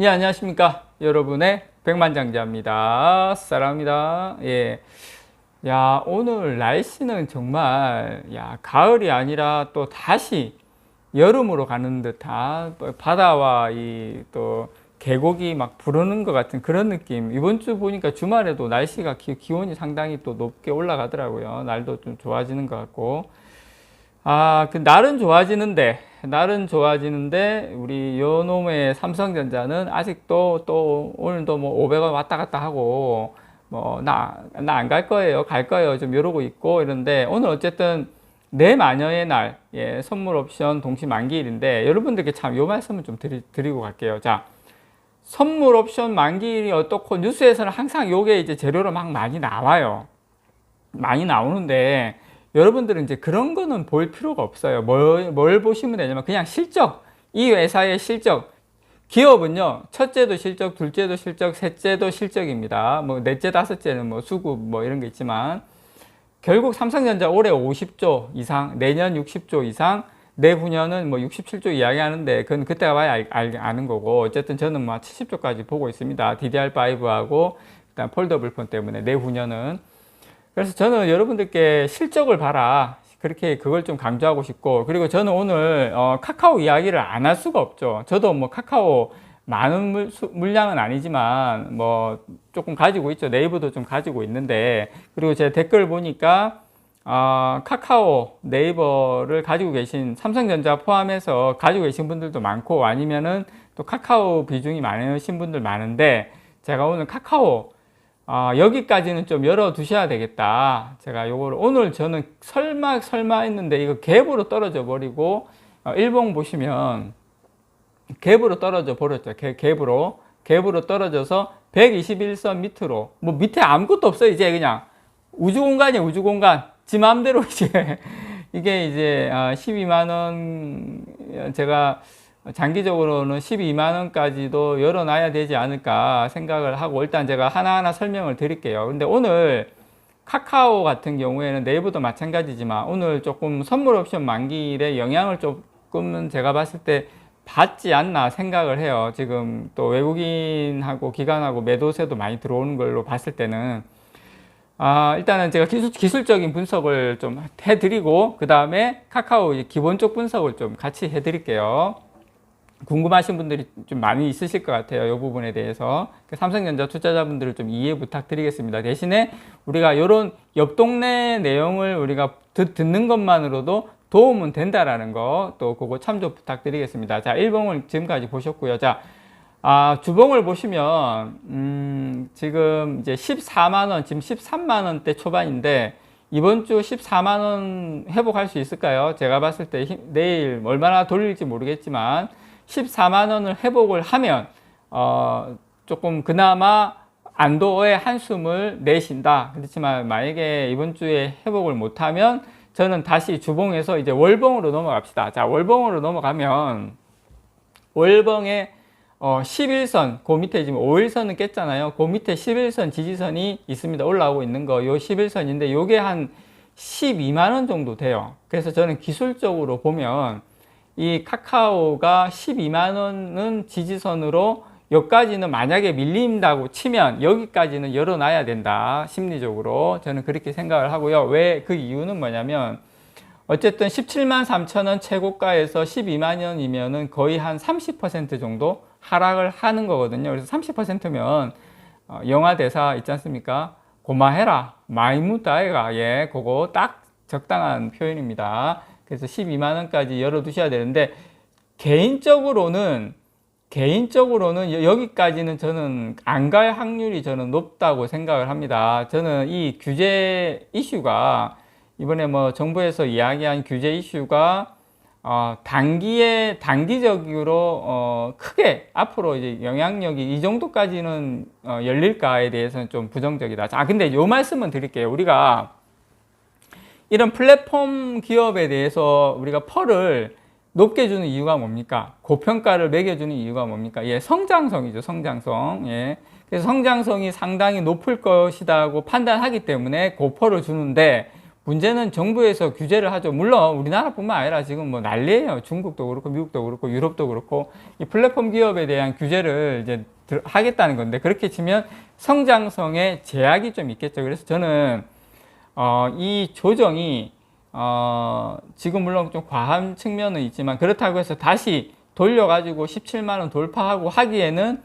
예, 안녕하십니까. 여러분의 백만장자입니다. 사랑합니다. 예. 야, 오늘 날씨는 정말, 야, 가을이 아니라 또 다시 여름으로 가는 듯한 또 바다와 이 또 계곡이 막 부르는 것 같은 그런 느낌. 이번 주 보니까 주말에도 날씨가 기, 기온이 상당히 또 높게 올라가더라고요. 날도 좀 좋아지는 것 같고. 아, 그 날은 좋아지는데, 날은 좋아지는데, 우리 요 놈의 삼성전자는 아직도 또 오늘도 뭐 500원 왔다 갔다 하고, 뭐, 나, 나 안 갈 거예요. 갈 거예요. 좀 이러고 있고 이런데, 오늘 어쨌든 내 마녀의 날, 예, 선물 옵션 동시 만기일인데, 여러분들께 참 요 말씀을 좀 드리, 드리고 갈게요. 자, 선물 옵션 만기일이 어떻고, 뉴스에서는 항상 요게 이제 재료로 막 많이 나와요. 많이 나오는데, 여러분들은 이제 그런 거는 볼 필요가 없어요. 뭘, 뭘 보시면 되냐면 그냥 실적, 이 회사의 실적. 기업은요, 첫째도 실적, 둘째도 실적, 셋째도 실적입니다. 뭐, 넷째, 다섯째는 뭐, 수급 뭐 이런 게 있지만, 결국 삼성전자 올해 50조 이상, 내년 60조 이상, 내후년은 뭐 67조 이야기 하는데, 그건 그때가 봐야 알, 알, 아는 거고, 어쨌든 저는 뭐 70조까지 보고 있습니다. DDR5하고, 일단 폴더블 폰 때문에 내후년은. 그래서 저는 여러분들께 실적을 봐라. 그렇게 그걸 좀 강조하고 싶고, 그리고 저는 오늘 어, 카카오 이야기를 안 할 수가 없죠. 저도 뭐 카카오 많은 물, 수, 물량은 아니지만 뭐 조금 가지고 있죠. 네이버도 좀 가지고 있는데, 그리고 제 댓글 보니까 어, 카카오, 네이버를 가지고 계신 삼성전자 포함해서 가지고 계신 분들도 많고 아니면은 또 카카오 비중이 많으신 분들 많은데 제가 오늘 카카오 아, 여기까지는 좀 열어 두셔야 되겠다. 제가 요거를 오늘 저는 설마 설마 했는데 이거 갭으로 떨어져 버리고 어, 일봉 보시면 갭으로 떨어져 버렸죠. 갭, 갭으로 갭으로 떨어져서 121선 밑으로 뭐 밑에 아무것도 없어요. 이제 그냥 우주 공간이에요. 우주 공간. 지 마음대로 이제 이게 이제 12만 원 제가 장기적으로는 12만 원까지도 열어놔야 되지 않을까 생각을 하고 일단 제가 하나하나 설명을 드릴게요. 근데 오늘 카카오 같은 경우에는 네이버도 마찬가지지만 오늘 조금 선물 옵션 만기일에 영향을 조금은 제가 봤을 때 받지 않나 생각을 해요. 지금 또 외국인하고 기관하고 매도세도 많이 들어오는 걸로 봤을 때는 아, 일단은 제가 기술, 기술적인 분석을 좀 해드리고 그 다음에 카카오 기본적 분석을 좀 같이 해드릴게요. 궁금하신 분들이 좀 많이 있으실 것 같아요. 이 부분에 대해서. 그 삼성전자 투자자분들을 좀 이해 부탁드리겠습니다. 대신에 우리가 이런 옆 동네 내용을 우리가 듣, 듣는 것만으로도 도움은 된다라는 거 또 그거 참조 부탁드리겠습니다. 자, 1봉을 지금까지 보셨고요. 자, 아, 주봉을 보시면, 음, 지금 이제 14만 원, 지금 13만 원대 초반인데, 이번 주 14만 원 회복할 수 있을까요? 제가 봤을 때 힘, 내일 얼마나 돌릴지 모르겠지만, 14만 원을 회복을 하면 어, 조금 그나마 안도의 한숨을 내신다. 그렇지만 만약에 이번 주에 회복을 못하면 저는 다시 주봉에서 이제 월봉으로 넘어갑시다. 자, 월봉으로 넘어가면 월봉에 어, 11선, 그 밑에 지금 5일선은 깼잖아요. 그 밑에 11선 지지선이 있습니다. 올라오고 있는 거, 요 11선인데 요게 한 12만원 정도 돼요. 그래서 저는 기술적으로 보면 이 카카오가 12만 원은 지지선으로 여기까지는 만약에 밀린다고 치면 여기까지는 열어놔야 된다. 심리적으로. 저는 그렇게 생각을 하고요. 왜 그 이유는 뭐냐면 어쨌든 17만 3천 원 최고가에서 12만 원이면은 거의 한 30% 정도 하락을 하는 거거든요. 그래서 30%면 어, 영화 대사 있지 않습니까? 고마해라. 마이무다이가 예, 그거 딱 적당한 표현입니다. 그래서 12만 원까지 열어두셔야 되는데 개인적으로는 개인적으로는 여기까지는 저는 안 갈 확률이 저는 높다고 생각을 합니다. 저는 이 규제 이슈가 이번에 뭐 정부에서 이야기한 규제 이슈가 어, 단기에 단기적으로 어, 크게 앞으로 이제 영향력이 이 정도까지는 어, 열릴까에 대해서는 좀 부정적이다. 자, 근데 요 말씀은 드릴게요. 우리가 이런 플랫폼 기업에 대해서 우리가 펄을 높게 주는 이유가 뭡니까? 고평가를 매겨주는 이유가 뭡니까? 예, 성장성이죠, 성장성. 예. 그래서 성장성이 상당히 높을 것이다고 판단하기 때문에 고퍼를 주는데 문제는 정부에서 규제를 하죠. 물론 우리나라뿐만 아니라 지금 뭐 난리예요. 중국도 그렇고 미국도 그렇고 유럽도 그렇고 이 플랫폼 기업에 대한 규제를 이제 들- 하겠다는 건데 그렇게 치면 성장성에 제약이 좀 있겠죠. 그래서 저는 어, 이 조정이 어, 지금 물론 좀 과한 측면은 있지만 그렇다고 해서 다시 돌려가지고 17만 원 돌파하고 하기에는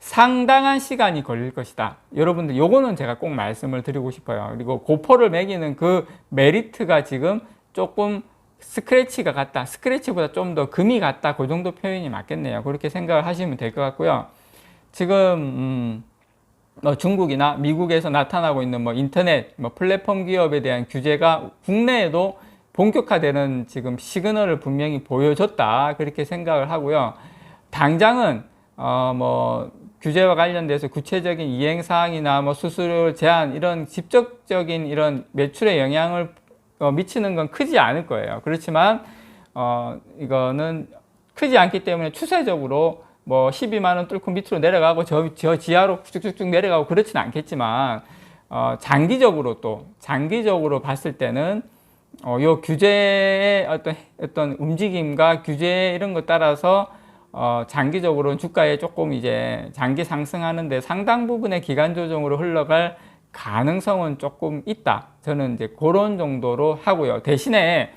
상당한 시간이 걸릴 것이다. 여러분들 요거는 제가 꼭 말씀을 드리고 싶어요. 그리고 고포를 매기는 그 메리트가 지금 조금 스크래치가 같다. 스크래치보다 좀 더 금이 같다. 그 정도 표현이 맞겠네요. 그렇게 생각을 하시면 될 것 같고요. 지금 음, 뭐 중국이나 미국에서 나타나고 있는 뭐 인터넷, 뭐 플랫폼 기업에 대한 규제가 국내에도 본격화되는 지금 시그널을 분명히 보여줬다. 그렇게 생각을 하고요. 당장은 어 뭐 규제와 관련돼서 구체적인 이행 사항이나 뭐 수수료 제한 이런 직접적인 이런 매출에 영향을 어, 미치는 건 크지 않을 거예요. 그렇지만 어 이거는 크지 않기 때문에 추세적으로 뭐 12만 원 뚫고 밑으로 내려가고 저, 저 지하로 쭉쭉쭉 내려가고 그렇진 않겠지만 어 장기적으로 또 장기적으로 봤을 때는 어, 요 규제의 어떤 어떤 움직임과 규제 이런 것 따라서 어, 장기적으로 주가에 조금 이제 장기 상승하는데 상당 부분의 기간 조정으로 흘러갈 가능성은 조금 있다. 저는 이제 그런 정도로 하고요. 대신에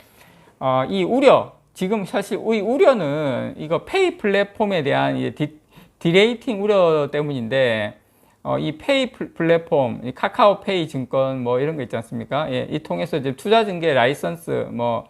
어, 이 우려 지금 사실 이 우려는 이거 페이 플랫폼에 대한 이 디, 디레이팅 우려 때문인데 어, 이 페이 플- 플랫폼, 이 카카오페이 증권 뭐 이런 거 있지 않습니까? 예, 이 통해서 이제 투자 증계 라이선스 뭐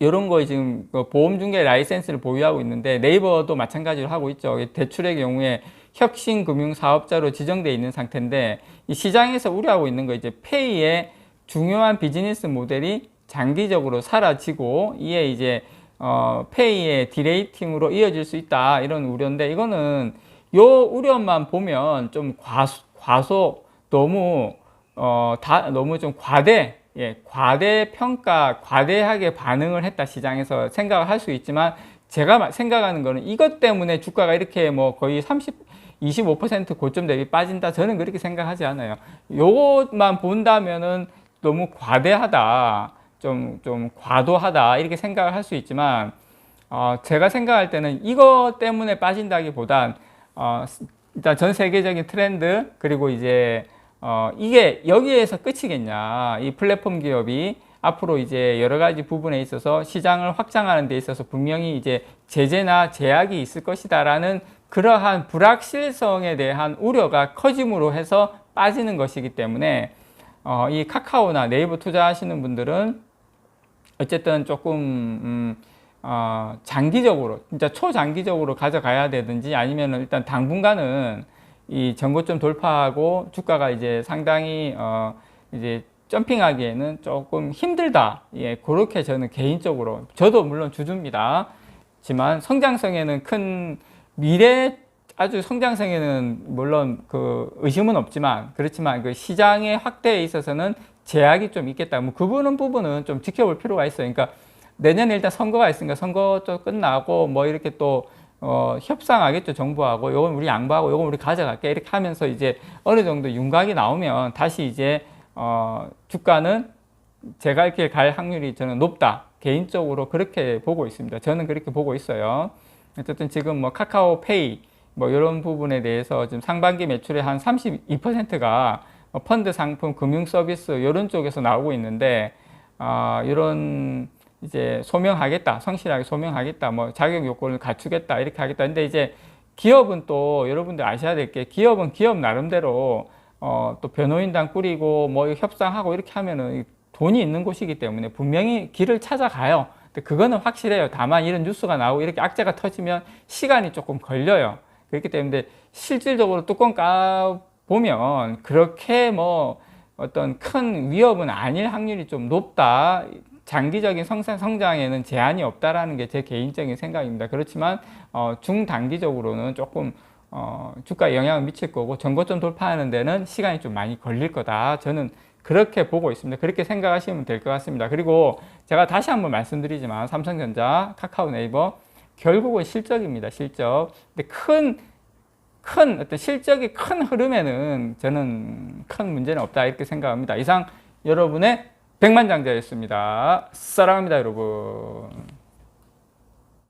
이런 거 지금 그 보험 중개 라이센스를 보유하고 있는데 네이버도 마찬가지로 하고 있죠. 이 대출의 경우에 혁신 금융 사업자로 지정돼 있는 상태인데 이 시장에서 우려하고 있는 거 이제 페이의 중요한 비즈니스 모델이 장기적으로 사라지고 이에 이제 어, 페이의 디레이팅으로 이어질 수 있다 이런 우려인데 이거는 요 우려만 보면 좀 과소, 과소 너무 어, 다 너무 좀 과대 예, 과대 평가, 과대하게 반응을 했다 시장에서 생각을 할 수 있지만 제가 마- 생각하는 거는 이것 때문에 주가가 이렇게 뭐 거의 30, 25% 고점 대비 빠진다. 저는 그렇게 생각하지 않아요. 요것만 본다면은 너무 과대하다. 좀, 좀 과도하다. 이렇게 생각을 할 수 있지만, 어, 제가 생각할 때는 이것 때문에 빠진다기보단, 어, 일단 전 세계적인 트렌드, 그리고 이제, 어, 이게 여기에서 끝이겠냐. 이 플랫폼 기업이 앞으로 이제 여러 가지 부분에 있어서 시장을 확장하는 데 있어서 분명히 이제 제재나 제약이 있을 것이다라는 그러한 불확실성에 대한 우려가 커짐으로 해서 빠지는 것이기 때문에 어, 이 카카오나 네이버 투자하시는 분들은 어쨌든 조금 음, 어, 장기적으로 진짜 초장기적으로 가져가야 되든지 아니면 일단 당분간은 이 전고점 돌파하고 주가가 이제 상당히 어, 이제 점핑하기에는 조금 힘들다. 예, 그렇게 저는 개인적으로 저도 물론 주주입니다. 지만 성장성에는 큰 미래 아주 성장성에는 물론 그 의심은 없지만 그렇지만 그 시장의 확대에 있어서는 제약이 좀 있겠다. 뭐 그 부분 부분은 좀 지켜볼 필요가 있어요. 그러니까 내년에 일단 선거가 있으니까 선거 좀 끝나고 뭐 이렇게 또 어, 협상하겠죠. 정부하고. 요건 우리 양보하고 요건 우리 가져갈게. 이렇게 하면서 이제 어느 정도 윤곽이 나오면 다시 이제 어, 주가는 제갈길갈 확률이 저는 높다. 개인적으로 그렇게 보고 있습니다. 저는 그렇게 보고 있어요. 어쨌든 지금 뭐 카카오페이 뭐 이런 부분에 대해서 지금 상반기 매출의 한 32%가 펀드 상품 금융 서비스 이런 쪽에서 나오고 있는데 아 이런 이제 소명하겠다 성실하게 소명하겠다 뭐 자격 요건을 갖추겠다 이렇게 하겠다 근데 이제 기업은 또 여러분들 아셔야 될 게 기업은 기업 나름대로 어, 또 변호인단 꾸리고 뭐 협상하고 이렇게 하면은 돈이 있는 곳이기 때문에 분명히 길을 찾아가요. 근데 그거는 확실해요. 다만 이런 뉴스가 나오고 이렇게 악재가 터지면 시간이 조금 걸려요. 그렇기 때문에 실질적으로 뚜껑 까 보면 그렇게 뭐 어떤 큰 위협은 아닐 확률이 좀 높다. 장기적인 성장, 성장에는 제한이 없다라는 게 제 개인적인 생각입니다. 그렇지만 어, 중단기적으로는 조금 어, 주가에 영향을 미칠 거고 전고점 돌파하는 데는 시간이 좀 많이 걸릴 거다. 저는 그렇게 보고 있습니다. 그렇게 생각하시면 될 것 같습니다. 그리고 제가 다시 한번 말씀드리지만 삼성전자, 카카오 네이버 결국은 실적입니다. 실적. 근데 큰, 큰 어떤 실적이 큰 흐름에는 저는 큰 문제는 없다 이렇게 생각합니다. 이상 여러분의 백만장자였습니다. 사랑합니다, 여러분.